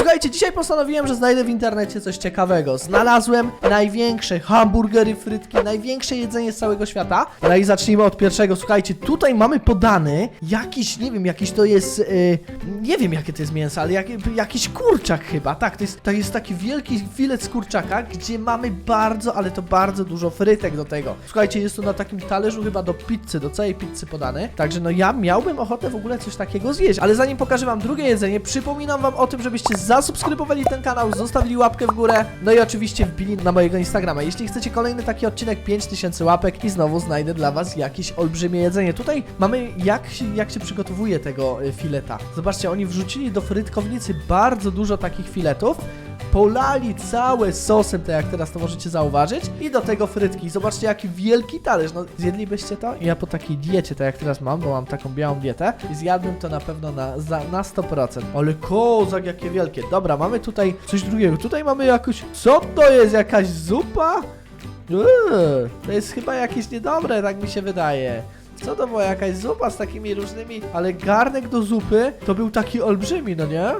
Słuchajcie, dzisiaj postanowiłem, że znajdę w internecie coś ciekawego. Znalazłem największe hamburgery, frytki, największe jedzenie z całego świata. No i zacznijmy od pierwszego. Słuchajcie, tutaj mamy podany jakiś, nie wiem, jakiś to jest, y, nie wiem jakie to jest mięso, ale jak, jakiś kurczak chyba. Tak, to jest, to jest taki wielki filet z kurczaka, gdzie mamy bardzo, ale to bardzo dużo frytek do tego. Słuchajcie, jest to na takim talerzu chyba do pizzy, do całej pizzy podany. Także no ja miałbym ochotę w ogóle coś takiego zjeść. Ale zanim pokażę wam drugie jedzenie, przypominam wam o tym, żebyście zasubskrybowali ten kanał, zostawili łapkę w górę, no i oczywiście wbili na mojego Instagrama. Jeśli chcecie kolejny taki odcinek, 5000 łapek i znowu znajdę dla was jakieś olbrzymie jedzenie. Tutaj mamy jak się, jak się przygotowuje tego y, fileta. Zobaczcie, oni wrzucili do frytkownicy bardzo dużo takich filetów, polali całe sosem, tak jak teraz to możecie zauważyć, i do tego frytki. Zobaczcie, jaki wielki talerz. No, zjedlibyście to? Ja po takiej diecie, tak jak teraz mam, bo mam taką białą dietę, zjadłbym to na pewno na, za, na 100%. Ale kozak, jakie wielkie. Dobra, mamy tutaj coś drugiego. Tutaj mamy jakoś... Co to jest? Jakaś zupa? Eee, to jest chyba jakieś niedobre, tak mi się wydaje. Co to była jakaś zupa z takimi różnymi, ale garnek do zupy to był taki olbrzymi, no nie?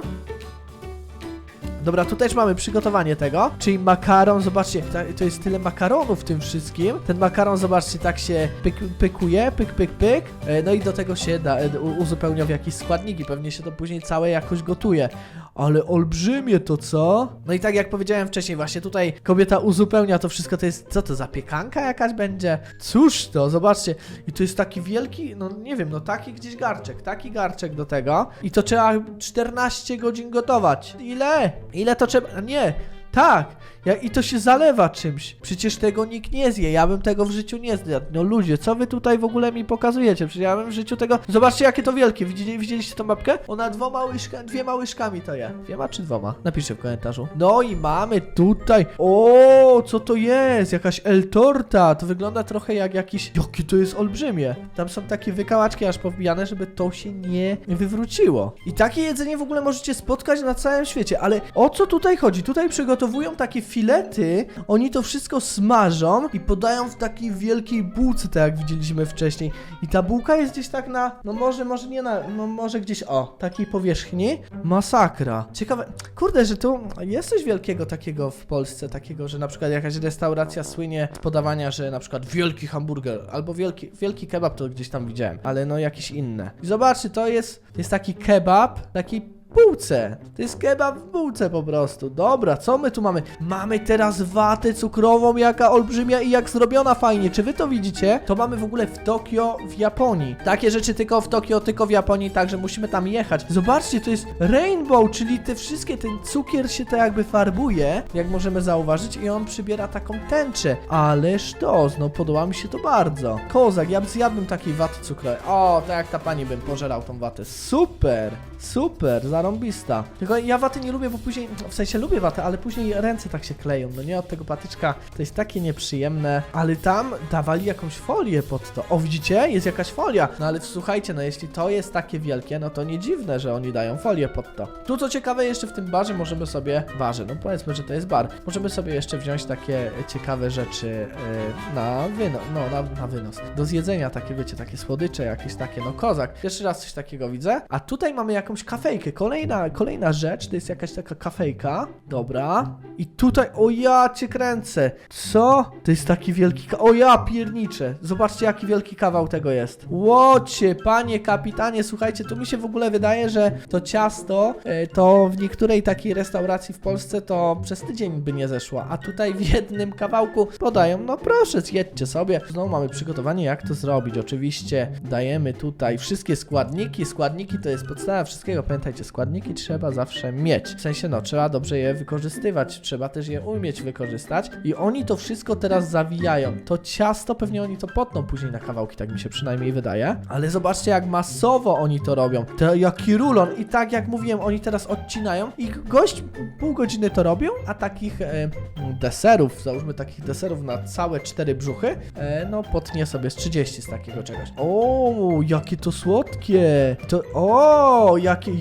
Dobra, tu też mamy przygotowanie tego, czyli makaron, zobaczcie, to jest tyle makaronu w tym wszystkim. Ten makaron, zobaczcie, tak się pyk, pykuje, pyk, pyk, pyk, e, no i do tego się da, e, uzupełnia w jakieś składniki, pewnie się to później całe jakoś gotuje. Ale olbrzymie to co? No i tak jak powiedziałem wcześniej, właśnie tutaj kobieta uzupełnia to wszystko, to jest, co to, zapiekanka jakaś będzie? Cóż to, zobaczcie, i to jest taki wielki, no nie wiem, no taki gdzieś garczek, taki garczek do tego i to trzeba 14 godzin gotować. Ile? Ile to trzeba? Nie, tak, ja, i to się zalewa czymś. Przecież tego nikt nie zje, ja bym tego w życiu nie zjadł. No ludzie, co wy tutaj w ogóle mi pokazujecie? Przecież ja bym w życiu tego... Zobaczcie jakie to wielkie, Widzieli, widzieliście tą mapkę? Ona dwoma łyżkami, dwiema łyżkami to je. Dwiema czy dwoma? Napiszcie w komentarzu. No i mamy tutaj... O, co to jest? Jakaś El Torta. To wygląda trochę jak jakiś... Jakie to jest olbrzymie. Tam są takie wykałaczki aż powbijane, żeby to się nie wywróciło. I takie jedzenie w ogóle możecie spotkać na całym świecie, ale o co tutaj chodzi? Tutaj przygotowują takie filety, oni to wszystko smażą i podają w takiej wielkiej bułce, tak jak widzieliśmy wcześniej. I ta bułka jest gdzieś tak na, no może, może nie na, no może gdzieś, o, takiej powierzchni. Masakra. Ciekawe, kurde, że tu jest coś wielkiego takiego w Polsce, takiego, że na przykład jakaś restauracja słynie z podawania, że na przykład wielki hamburger, albo wielki, wielki kebab to gdzieś tam widziałem, ale no jakieś inne. I zobaczcie, to jest, jest taki kebab, taki bułce. To jest kebab w bułce po prostu. Dobra, co my tu mamy? Mamy teraz watę cukrową, jaka olbrzymia i jak zrobiona fajnie. Czy wy to widzicie? To mamy w ogóle w Tokio, w Japonii. Takie rzeczy tylko w Tokio, tylko w Japonii, także musimy tam jechać. Zobaczcie, to jest rainbow, czyli te wszystkie, ten cukier się to jakby farbuje, jak możemy zauważyć, i on przybiera taką tęczę. Ależ to, no podoba mi się to bardzo. Kozak, ja zjadłbym takiej waty cukrowej. O, tak jak ta pani bym pożerał tą watę. Super, super, zarąbista. Tylko ja waty nie lubię, bo później, w sensie lubię watę, ale później ręce tak się kleją, no nie od tego patyczka. To jest takie nieprzyjemne. Ale tam dawali jakąś folię pod to. O, widzicie? Jest jakaś folia. No ale słuchajcie, no jeśli to jest takie wielkie, no to nie dziwne, że oni dają folię pod to. Tu co ciekawe, jeszcze w tym barze możemy sobie, barze, no powiedzmy, że to jest bar, możemy sobie jeszcze wziąć takie ciekawe rzeczy yy, na wynos, no na, na wynos. Do zjedzenia takie, wiecie, takie słodycze, jakieś takie, no kozak. Pierwszy raz coś takiego widzę. A tutaj mamy jakąś kafejkę. Kolejna, kolejna rzecz, to jest jakaś taka kafejka. Dobra. I tutaj, o ja cię kręcę. Co? To jest taki wielki, o ja pierniczę. Zobaczcie, jaki wielki kawał tego jest. Łocie, panie kapitanie, słuchajcie, tu mi się w ogóle wydaje, że to ciasto, e, to w niektórej takiej restauracji w Polsce to przez tydzień by nie zeszło, a tutaj w jednym kawałku podają, no proszę, zjedźcie sobie. Znowu mamy przygotowanie, jak to zrobić. Oczywiście dajemy tutaj wszystkie składniki. Składniki to jest podstawa wszystkiego. Pamiętajcie, składniki trzeba zawsze mieć. W sensie, no, trzeba dobrze je wykorzystywać, trzeba też je umieć wykorzystać. I oni to wszystko teraz zawijają. To ciasto pewnie oni to potną później na kawałki, tak mi się przynajmniej wydaje. Ale zobaczcie, jak masowo oni to robią. To jaki rulon. I tak jak mówiłem, oni teraz odcinają i gość pół godziny to robią, a takich e, deserów, załóżmy takich deserów na całe cztery brzuchy, e, no potnie sobie z 30 z takiego czegoś. O, jakie to słodkie. To, o, jakie,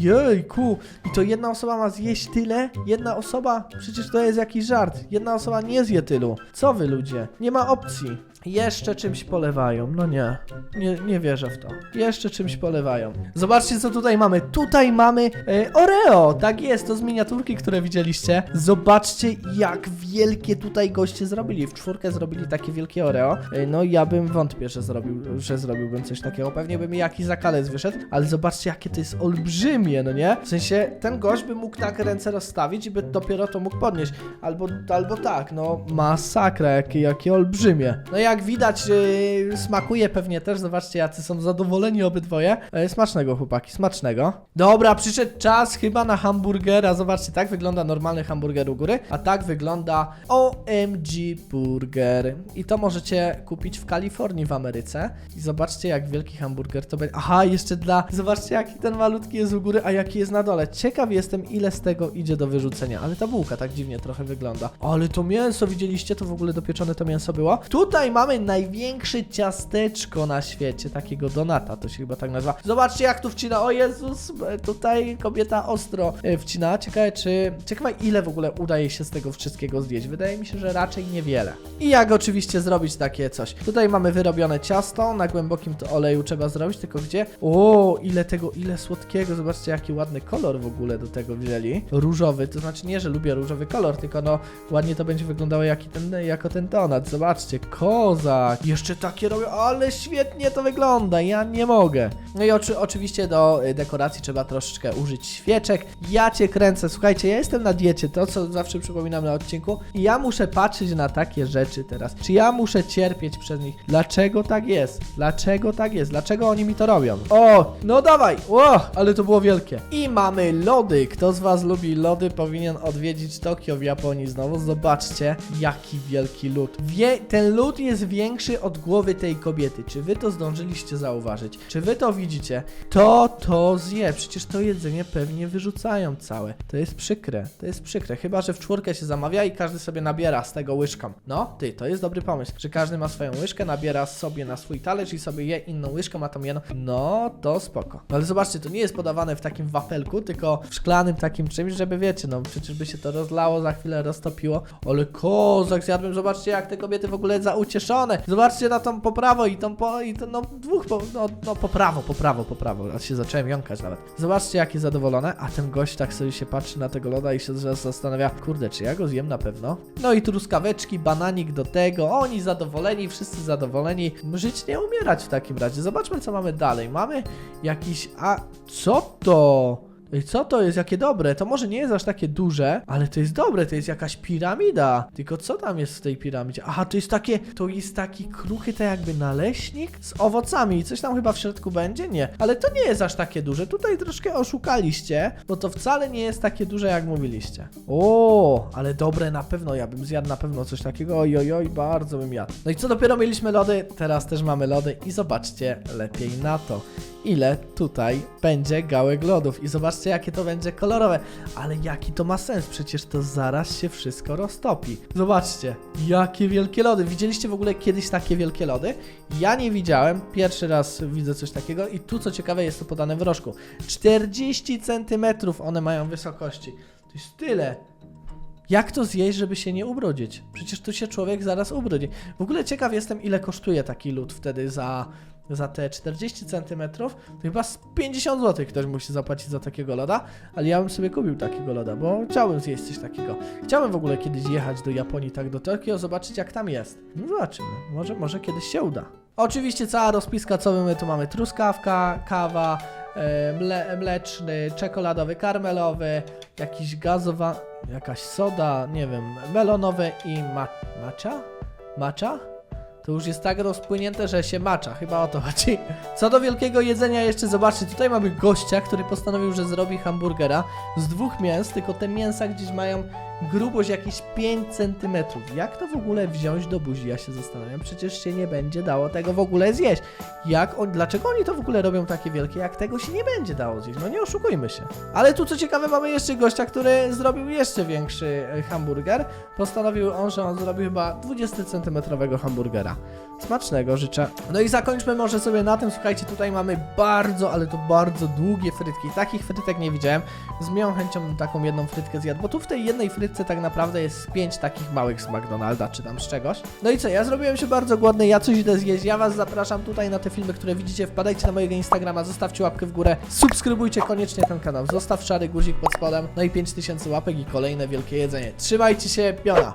jejku. I to jedna osoba ma zjeść tyle? Jedna osoba? Przecież to jest jakiś żart. Jedna osoba nie zje tylu. Co wy ludzie? Nie ma opcji. Jeszcze czymś polewają, no nie. nie. Nie wierzę w to. Jeszcze czymś polewają. Zobaczcie, co tutaj mamy. Tutaj mamy e, Oreo. Tak jest, to z miniaturki, które widzieliście. Zobaczcie, jak wielkie tutaj goście zrobili. W czwórkę zrobili takie wielkie Oreo. E, no ja bym wątpię, że, zrobił, że zrobiłbym coś takiego. Pewnie by mi jakiś zakalec wyszedł, ale zobaczcie, jakie to jest olbrzymie, no nie? W sensie, ten gość by mógł tak ręce rozstawić i by dopiero to mógł podnieść. Albo, albo tak, no masakra, jakie, jakie olbrzymie. No jak widać, yy, smakuje pewnie też. Zobaczcie, jacy są zadowoleni obydwoje. E, smacznego, chłopaki, smacznego. Dobra, przyszedł czas chyba na hamburgera. Zobaczcie, tak wygląda normalny hamburger u góry, a tak wygląda OMG Burger. I to możecie kupić w Kalifornii w Ameryce. I zobaczcie, jak wielki hamburger to będzie. Aha, jeszcze dla... Zobaczcie, jaki ten malutki jest u góry, a jaki jest na dole. Ciekaw jestem, ile z tego idzie do wyrzucenia. Ale ta bułka tak dziwnie trochę wygląda. Ale to mięso, widzieliście? To w ogóle dopieczone to mięso było. Tutaj mamy największe ciasteczko na świecie, takiego donata, to się chyba tak nazywa. Zobaczcie, jak tu wcina. O Jezus, e, tutaj kobieta ostro e, wcina. Ciekawe, czy... Ciekawe, ile w ogóle udaje się z tego wszystkiego zjeść. Wydaje mi się, że raczej niewiele. I jak oczywiście zrobić takie coś. Tutaj mamy wyrobione ciasto, na głębokim to oleju trzeba zrobić, tylko gdzie? O, ile tego, ile słodkiego. Zobaczcie, jaki ładny kolor w ogóle do tego wzięli. Różowy, to znaczy nie, że lubię różowy kolor, tylko no ładnie to będzie wyglądało jaki ten, jako ten donat. Zobaczcie, kozak. Jeszcze takie robią, ale świetnie to wygląda, ja nie mogę. No i oczy, oczywiście do y, dekoracji trzeba troszeczkę użyć świeczek. Ja cię kręcę, słuchajcie, ja jestem na diecie, to co zawsze przypominam na odcinku. I ja muszę patrzeć na takie rzeczy teraz. Czy ja muszę cierpieć przez nich? Dlaczego tak jest? Dlaczego tak jest? Dlaczego oni mi to robią? O, no dawaj! O, ale to było wielkie. I mamy lody. Kto z was lubi lody, powinien odwiedzić Tokio w Japonii znowu. Zobaczcie, jaki wielki lód. Wie, ten lód jest większy od głowy tej kobiety. Czy wy to zdążyliście zauważyć? Czy wy to widzicie? To to zje. Przecież to jedzenie pewnie wyrzucają całe. To jest przykre. To jest przykre. Chyba, że w czwórkę się zamawia i każdy sobie nabiera z tego łyżką. No, ty, to jest dobry pomysł. Że każdy ma swoją łyżkę, nabiera sobie na swój talerz i sobie je inną łyżką, a tą jedną. No, to spoko. No ale zobaczcie, to nie jest podawane w takim wafelku, tylko w szklanym takim czymś, żeby wiecie, no przecież by się to rozlało, za chwilę roztopiło. Ale kozak zjadłem, zobaczcie jak te kobiety w ogóle Zobaczcie na tą po prawo i tą po, i to, no dwóch, po, no, no po prawo, po prawo, po prawo. Aż się zacząłem jąkać nawet. Zobaczcie jakie zadowolone, a ten gość tak sobie się patrzy na tego loda i się zastanawia, kurde, czy ja go zjem na pewno? No i truskaweczki, bananik do tego, oni zadowoleni, wszyscy zadowoleni. Żyć nie umierać w takim razie. Zobaczmy co mamy dalej. Mamy jakiś, a co to? Ej, co to jest? Jakie dobre? To może nie jest aż takie duże, ale to jest dobre, to jest jakaś piramida. Tylko co tam jest w tej piramidzie? Aha, to jest takie, to jest taki kruchy, tak jakby naleśnik z owocami. Coś tam chyba w środku będzie? Nie. Ale to nie jest aż takie duże. Tutaj troszkę oszukaliście, bo to wcale nie jest takie duże, jak mówiliście. O, ale dobre na pewno. Ja bym zjadł na pewno coś takiego. Oj, oj, oj, bardzo bym jadł. No i co dopiero mieliśmy lody? Teraz też mamy lody i zobaczcie lepiej na to ile tutaj będzie gałek lodów. I zobaczcie, jakie to będzie kolorowe. Ale jaki to ma sens? Przecież to zaraz się wszystko roztopi. Zobaczcie, jakie wielkie lody. Widzieliście w ogóle kiedyś takie wielkie lody? Ja nie widziałem. Pierwszy raz widzę coś takiego. I tu, co ciekawe, jest to podane w rożku. 40 centymetrów one mają wysokości. To jest tyle. Jak to zjeść, żeby się nie ubrudzić? Przecież tu się człowiek zaraz ubrudzi. W ogóle ciekaw jestem, ile kosztuje taki lód wtedy za, za te 40 cm. To chyba z 50 zł ktoś musi zapłacić za takiego loda, ale ja bym sobie kupił takiego loda, bo chciałbym zjeść coś takiego. Chciałem w ogóle kiedyś jechać do Japonii, tak do Tokio, zobaczyć jak tam jest. No zobaczymy, może, może kiedyś się uda. Oczywiście cała rozpiska, co my tu mamy, truskawka, kawa, e, mle, mleczny, czekoladowy, karmelowy, jakiś gazowa, jakaś soda, nie wiem, melonowy i ma matcha? Matcha? To już jest tak rozpłynięte, że się macza, chyba o to chodzi. Co do wielkiego jedzenia jeszcze zobaczcie, tutaj mamy gościa, który postanowił, że zrobi hamburgera z dwóch mięs, tylko te mięsa gdzieś mają grubość jakieś 5 cm. Jak to w ogóle wziąć do buzi? Ja się zastanawiam, przecież się nie będzie dało tego w ogóle zjeść. Jak on, dlaczego oni to w ogóle robią takie wielkie, jak tego się nie będzie dało zjeść? No nie oszukujmy się. Ale tu co ciekawe mamy jeszcze gościa, który zrobił jeszcze większy e, hamburger. Postanowił on, że on zrobił chyba 20 centymetrowego hamburgera. Smacznego życzę. No i zakończmy może sobie na tym. Słuchajcie, tutaj mamy bardzo, ale to bardzo długie frytki. Takich frytek nie widziałem. Z miłą chęcią taką jedną frytkę zjadł, bo tu w tej jednej frytce rozgrywce tak naprawdę jest pięć takich małych z McDonalda, czy tam z czegoś. No i co, ja zrobiłem się bardzo głodny, ja coś idę zjeść, ja was zapraszam tutaj na te filmy, które widzicie, wpadajcie na mojego Instagrama, zostawcie łapkę w górę, subskrybujcie koniecznie ten kanał, zostaw szary guzik pod spodem, no i 5000 łapek i kolejne wielkie jedzenie. Trzymajcie się, piona!